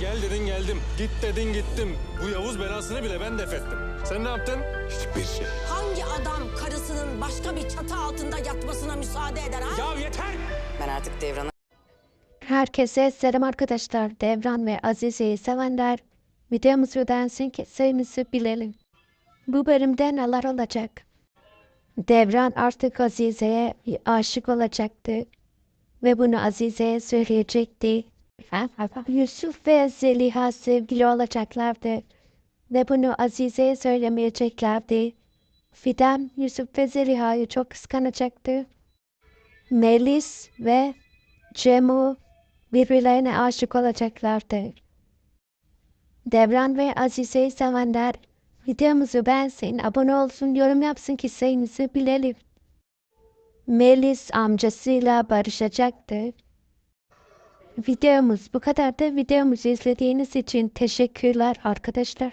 Gel dedin geldim. Git dedin gittim. Bu Yavuz belasını bile ben def ettim. Sen ne yaptın? Hiçbir şey. Hangi adam karısının başka bir çatı altında yatmasına müsaade eder ha? Ya yeter! Ben artık Devran'a Herkese selam arkadaşlar. Devran ve Azize'yi sevenler. Videomuzu beğensin ki sayımızı bilelim. Bu bölümde neler olacak? Devran artık Azize'ye aşık olacaktı. Ve bunu Azize'ye söyleyecekti. Yusuf ve Zeliha sevgili olacaklardı. Ve bunu Azize'ye söylemeyeceklerdi. Fidan Yusuf ve Zeliha'yı çok kıskanacaktı. Melis ve Cemu birbirlerine aşık olacaklardı. Devran ve Azize'yi sevenler videomuzu beğensin, abone olsun, yorum yapsın ki sayınızı bilelim. Melis amcasıyla barışacaktı. Videomuz bu kadar da videomuzu izlediğiniz için teşekkürler arkadaşlar.